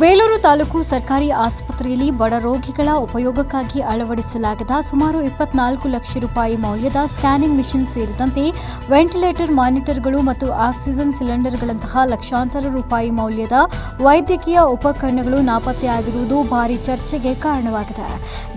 ಬೇಲೂರು ತಾಲೂಕು ಸರ್ಕಾರಿ ಆಸ್ಪತ್ರೆಯಲ್ಲಿ ಬಡ ರೋಗಿಗಳ ಉಪಯೋಗಕ್ಕಾಗಿ ಅಳವಡಿಸಲಾಗಿದ್ದ ಸುಮಾರು ಇಪ್ಪತ್ನಾಲ್ಕು ಲಕ್ಷ ರೂಪಾಯಿ ಮೌಲ್ಯದ ಸ್ಕ್ಯಾನಿಂಗ್ ಮಿಷಿನ್ ಸೇರಿದಂತೆ ವೆಂಟಿಲೇಟರ್ ಮಾನಿಟರ್ಗಳು ಮತ್ತು ಆಕ್ಸಿಜನ್ ಸಿಲಿಂಡರ್ಗಳಂತಹ ಲಕ್ಷಾಂತರ ರೂಪಾಯಿ ಮೌಲ್ಯದ ವೈದ್ಯಕೀಯ ಉಪಕರಣಗಳು ನಾಪತ್ತೆಯಾಗಿರುವುದು ಭಾರೀ ಚರ್ಚೆಗೆ ಕಾರಣವಾಗಿದೆ.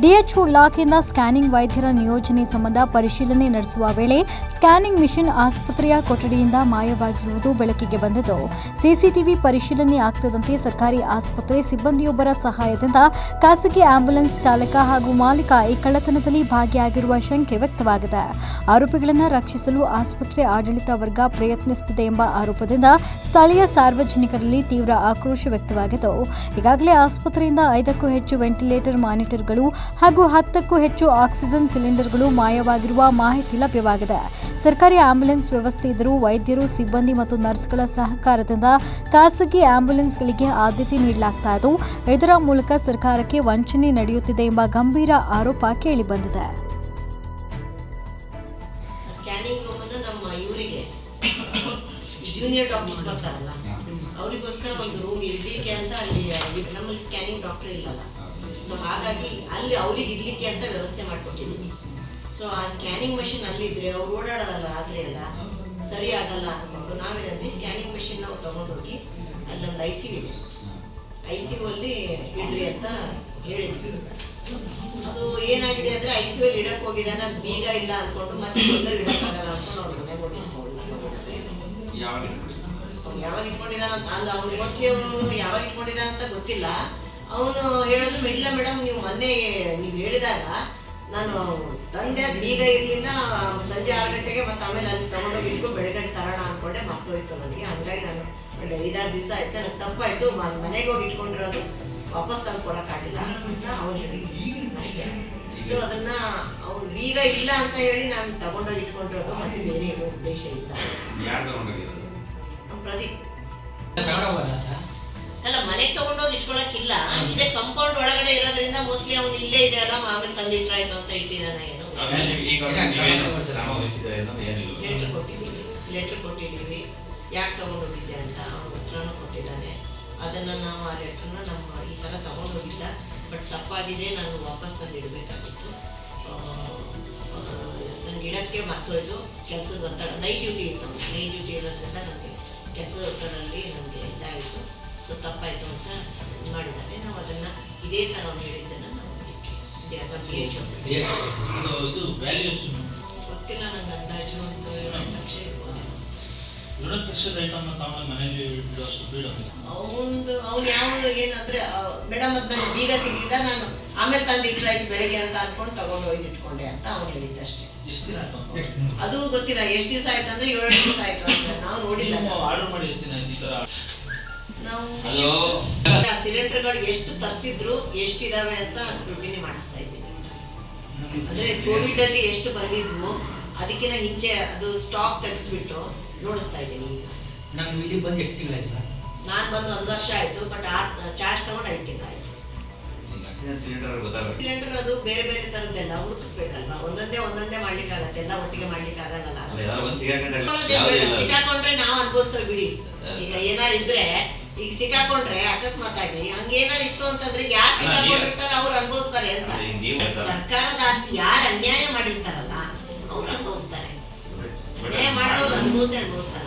ಡಿಎಚ್ಒ ಇಲಾಖೆಯಿಂದ ಸ್ಕ್ಯಾನಿಂಗ್ ವೈದ್ಯರ ನಿಯೋಜನೆ ಸಂಬಂಧ ಪರಿಶೀಲನೆ ನಡೆಸುವ ವೇಳೆ ಸ್ಕ್ಯಾನಿಂಗ್ ಮಿಷಿನ್ ಆಸ್ಪತ್ರೆಯ ಕೊಠಡಿಯಿಂದ ಮಾಯವಾಗಿರುವುದು ಬೆಳಕಿಗೆ ಬಂದಿದ್ದು. ಸಿಸಿಟಿವಿ ಪರಿಶೀಲನೆ ಆಗ್ತದಂತೆ ಸರ್ಕಾರಿ ಆಸ್ಪತ್ರೆ ಸಿಬ್ಬಂದಿಯೊಬ್ಬರ ಸಹಾಯದಿಂದ ಖಾಸಗಿ ಆಂಬ್ಯುಲೆನ್ಸ್ ಚಾಲಕ ಹಾಗೂ ಮಾಲೀಕ ಈ ಕಳ್ಳತನದಲ್ಲಿ ಭಾಗಿಯಾಗಿರುವ ಶಂಕೆ ವ್ಯಕ್ತವಾಗಿದೆ. ಆರೋಪಿಗಳನ್ನು ರಕ್ಷಿಸಲು ಆಸ್ಪತ್ರೆ ಆಡಳಿತ ವರ್ಗ ಪ್ರಯತ್ನಿಸುತ್ತಿದೆ ಎಂಬ ಆರೋಪದಿಂದ ಸ್ಥಳೀಯ ಸಾರ್ವಜನಿಕರಲ್ಲಿ ತೀವ್ರ ಆಕ್ರೋಶ ವ್ಯಕ್ತವಾಗಿದ್ದು ಈಗಾಗಲೇ ಆಸ್ಪತ್ರೆಯಿಂದ ಐದಕ್ಕೂ ಹೆಚ್ಚು ವೆಂಟಿಲೇಟರ್ ಮಾನಿಟರ್ಗಳು ಹಾಗೂ ಹತ್ತಕ್ಕೂ ಹೆಚ್ಚು ಆಕ್ಸಿಜನ್ ಸಿಲಿಂಡರ್ಗಳು ಮಾಯವಾಗಿರುವ ಮಾಹಿತಿ ಲಭ್ಯವಾಗಿದೆ. ಸರ್ಕಾರಿ ಆಂಬ್ಯುಲೆನ್ಸ್ ವ್ಯವಸ್ಥೆ ಇದ್ದರೂ ವೈದ್ಯರು, ಸಿಬ್ಬಂದಿ ಮತ್ತು ನರ್ಸ್ಗಳ ಸಹಕಾರದಿಂದ ಖಾಸಗಿ ಆಂಬ್ಯುಲೆನ್ಸ್ಗಳಿಗೆ ಆದ್ಯತೆ ನೀಡಲಾಗ್ತಾ ಇದ್ದು, ಇದರ ಮೂಲಕ ಸರ್ಕಾರಕ್ಕೆ ವಂಚನೆ ನಡೆಯುತ್ತಿದೆ ಎಂಬ ಗಂಭೀರ ಆರೋಪ ಕೇಳಿಬಂದಿದೆ ಡಾಕ್ಟರ್ಸ್ ಅವರಿಗೋಸ್ಕರ ಒಂದು ರೂಮ್ ಇರ್ಲಿಕ್ಕೆ ಅಂತ ಅಲ್ಲಿ, ನಮ್ಮಲ್ಲಿ ಸ್ಕ್ಯಾನಿಂಗ್ ಡಾಕ್ಟರ್ ಇಲ್ಲಲ್ಲ. ಸೊ ಹಾಗಾಗಿ ಅಲ್ಲಿ ಅವ್ರಿಗೆ ಇರ್ಲಿಕ್ಕೆ ಅಂತ ವ್ಯವಸ್ಥೆ ಮಾಡಿಕೊಟ್ಟಿದ್ದೀವಿ ಸೊ ಆ ಸ್ಕ್ಯಾನಿಂಗ್ ಮಷಿನ್ ಅಲ್ಲಿದ್ರೆ ಅವ್ರು ಓಡಾಡೋದಲ್ಲ ರಾತ್ರಿ ಎಲ್ಲ? ಸರಿ ಆಗಲ್ಲ ಅಂದ್ಕೊಂಡು ನಾವೇನಂದ್ವಿ ಸ್ಕ್ಯಾನಿಂಗ್ ಮೆಷಿನ್ ನಾವು ತಗೊಂಡೋಗಿ ಅಲ್ಲೊಂದು ಐ ಸಿ ಇದೆ ಐ ಸಿ ಅಲ್ಲಿ ಇಡ್ರಿ ಅಂತ ಹೇಳಿದ್ವಿ. ಅದು ಏನಾಗಿದೆ ಅಂದ್ರೆ ಐ ಸಿ ಅಲ್ಲಿ ಇಡಕ್ ಹೋಗಿದ್ದಾನೆ ಅದು ಬೀಗ ಇಲ್ಲ ಅನ್ಕೊಂಡು ಮತ್ತೆ ಎಲ್ಲೂ ಇಡಕ್ಕಾಗಲ್ಲ ಅನ್ಕೊಂಡು ಅವ್ರ ಮನೆಗೆ ಹೋಗಿ ಅವ್ನು ಯಾವಾಗ ಇಟ್ಕೊಂಡಿದ್ದಾನ ಅಂತ ಅಲ್ಲ ಅವ್ನು ಮೋಸ್ಟ್ಲಿ ಅವನು ಯಾವಾಗ ಇಟ್ಕೊಂಡಿದ್ದಾನ ಅಂತ ಗೊತ್ತಿಲ್ಲ. ಅವನು ಹೇಳಿದ್ರು ಇಲ್ಲ ಮೇಡಮ್ ನೀವು ಮೊನ್ನೆ ನೀವು ಹೇಳಿದಾಗ ನಾನು ತಂದೆ ಬೀಗ ಇರಲಿಲ್ಲ ಸಂಜೆ ಆರು ಗಂಟೆಗೆ ಮತ್ತೆ ಆಮೇಲೆ ಅಲ್ಲಿ ತಗೊಂಡೋಗಿ ಇಟ್ಕೊಂಡು ಬೆಳಗ್ಗೆ ತರೋಣ ಅನ್ಕೊಂಡೆ ಮರ್ತೋಯ್ತು ನನಗೆ. ಹಂಗಾಗಿ ನಾನು ಒಂದು ಐದಾರು ದಿವಸ ಆಯ್ತು ನನಗೆ ತಪ್ಪಾಯಿತು. ಮನೆಗೆ ಹೋಗಿ ಇಟ್ಕೊಂಡಿರೋದು ವಾಪಸ್ ತಂದು ಕೊಡೋಕ್ಕಾಗಿಲ್ಲ ಅಂತ ಅವನು ಹೇಳಿ ಅಷ್ಟೇ. ಸೊ ಅದನ್ನ ಅವ್ರು ಬೀಗ ಇಲ್ಲ ಅಂತ ಹೇಳಿ ನಾನು ತಗೊಂಡೋಗಿ ಇಟ್ಕೊಂಡಿರೋದು ಮತ್ತೆ ಬೇರೆ ಏನೂ ಉದ್ದೇಶ ಇಲ್ಲ. ಪ್ರದೀಪ್. ಅಲ್ಲ ಮನೆಗೆ ತಗೊಂಡೋಗಿ ಇಟ್ಕೊಳಕ್ಕಿಲ್ಲ ಇದೇ ಮೋಸ್ಟ್ಲಿ ಅವ್ನು ಇಲ್ಲೇ ಇದೆಯಲ್ಲ ಆಮೇಲೆ ತಂದಿಟ್ರಾಯ್ತು ಅಂತ ಇಟ್ಟಿದ್ದಾನೆ ಏನು? ಆಮೇಲೆ ಈಗ ನೀವೇನು ಕ್ರಮ ಏನಿಲ್ಲ. ಲೆಟ್ರ್ ಕೊಟ್ಟಿದ್ದೀವಿ. ಲೆಟ್ರ್ ಕೊಟ್ಟಿದ್ದೀವಿ. ಯಾಕೆ ತಗೊಂಡೋಗಿದ್ದೆ ಅಂತ ಅವನ ಉತ್ತರನೂ ಕೊಟ್ಟಿದ್ದಾನೆ. ಅದನ್ನ ನಾವು ಆ ಲೆಟ್ರನ್ನ ನಮ್ಮ ಈ ಥರ ತಗೊಂಡೋಗಿಲ್ಲ ಬಟ್ ತಪ್ಪಾಗಿದೆ ನಾನು ವಾಪಸ್ ತಂದು ಇಡಬೇಕಾಗಿತ್ತು. ನಂಗೆ ಇಡೋಕ್ಕೆ ಮರ್ತೋಯ್ತು ಕೆಲಸದ ಒತ್ತಡ ನೈಟ್ ಡ್ಯೂಟಿ ಇತ್ತು ನೈಟ್ ಡ್ಯೂಟಿ ಇರೋದ್ರಿಂದ ನನಗೆ ಕೆಲಸದ ಒತ್ತಡದಲ್ಲಿ ನನಗೆ ಇದಾಯಿತು. ಸೊ ತಪ್ಪಾಯಿತು ಅಂತ ಮಾಡಿದ್ದಾರೆ ನಾವು ಅದನ್ನು ಇದೇ ಥರ ಹೇಳಿದ್ದನ್ನು ಅದು ಇದು ಗೊತ್ತಿಲ್ಲ ನಂಗೆ ಅಂದಾಜು ಲಕ್ಷ ಇರ್ಬೋದು ಏಳು ಲಕ್ಷದ ಐಟಮ್ ತಗೊಂಡು ಮನೇಲಿ ಇಡುವಷ್ಟು ಫ್ರೀಡಮ್ ಇಲ್ಲ ಅವಂದು ಅವ್ನು ಯಾವುದು ಏನಂದ್ರೆ ಮೇಡಮ್ ಅದು ನಂಗೆ ಬೀಗ ಸಿಗಲಿಲ್ಲ, ನಾನು ಆಮೇಲೆ ತಂದು ಇಟ್ರಾಯ್ತು ಬೆಳಗ್ಗೆ ಅಂತ ಅನ್ಕೊಂಡು ತಗೊಂಡು ಹೋಯ್ದು ಇಟ್ಕೊಂಡೆ ಅಂತ ಅವ್ನು ಹೇಳಿದ್ದ ಅಷ್ಟೇ. ಅದು ಗೊತ್ತಿಲ್ಲ, ಎಷ್ಟು ದಿವಸ ಆಯ್ತು ಅಂದ್ರೆ ಏಳು ದಿವಸ ಆಯ್ತು ಅಂತ. ನಾವು ನೋಡಿಲ್ಲ. ಆರ್ಡರ್ ಮಾಡಿ, ಎಷ್ಟು ದಿನ ಈ ಥರ ನಾವು ಸಿಲಿಂಡರ್ಗಳು ಎಷ್ಟು ತರಿಸಿದ್ರು ಎಷ್ಟಿದಾವೆ ಅಂತ ಸ್ಕ್ರೂಟಿನಿ ಮಾಡಿಸ್ತಾ ಇದ್ದೀನಿ ಅಂದ್ರೆ ಕೋವಿಡ್ ಅಲ್ಲಿ ಎಷ್ಟು ಬಂದಿದ್ವು ಅದಕ್ಕಿಂತ ಹಿಂಚೆ ಅದು ಸ್ಟಾಕ್ ತೆಗೆಸ್ಬಿಟ್ಟು ನೋಡಿಸ್ತಾ ಇದ್ದೀನಿ ನಾನು ಇಲ್ಲಿ ಬಂದು ಎಷ್ಟು ತಿಂಗಳಾಯ್ತು ನಾನು ಬಂದು ಒಂದು ವರ್ಷ ಆಯ್ತು ಬಟ್ ಆ ಚಾರ್ಜ್ ತಗೊಂಡು ಐದು ತಿಂಗಳಾಯ್ತು ಸಿಲಿಂಡರ್ ಸಿಲಿಂಡರ್ ಅದು ಬೇರೆ ಬೇರೆ ತರದ್ದೆಲ್ಲ ಹುಡುಕಿಸ್ಬೇಕಲ್ವಾ? ಒಂದೊಂದೇ ಒಂದೊಂದೇ ಮಾಡ್ಲಿಕ್ಕಾಗತ್ತೆ ಎಲ್ಲ ಒಟ್ಟಿಗೆ ಮಾಡ್ಲಿಕ್ಕೆ ಆಗಲ್ಲ. ಸಿಕ್ಕಾಕೊಂಡ್ರೆ ನಾವು ಅನ್ಭವಿಸ್ತೇವೆ ಬಿಡಿ. ಈಗ ಏನಾರ ಇದ್ರೆ ಈಗ ಸಿಕ್ಕಾಕೊಂಡ್ರೆ ಅಕಸ್ಮಾತ್ ಆಗಿ ಹಂಗೇನಾರು ಇತ್ತು ಅಂತಂದ್ರೆ ಯಾರು ಸಿಕ್ಕಾಕೊಂಡಿರ್ತಾರ ಅವ್ರು ಅನುಭವಿಸ್ತಾರೆ ಅಂತ. ಸರ್ಕಾರದ ಆಸ್ತಿ ಯಾರು ಅನ್ಯಾಯ ಮಾಡಿರ್ತಾರಲ್ಲ ಅವ್ರು ಅನುಭವಿಸ್ತಾರೆ. ಅನ್ಯಾಯ ಮಾಡೋರು ಅನುಭವಿಸಿ ಅನುಭವಿಸ್ತಾರಲ್ವಾ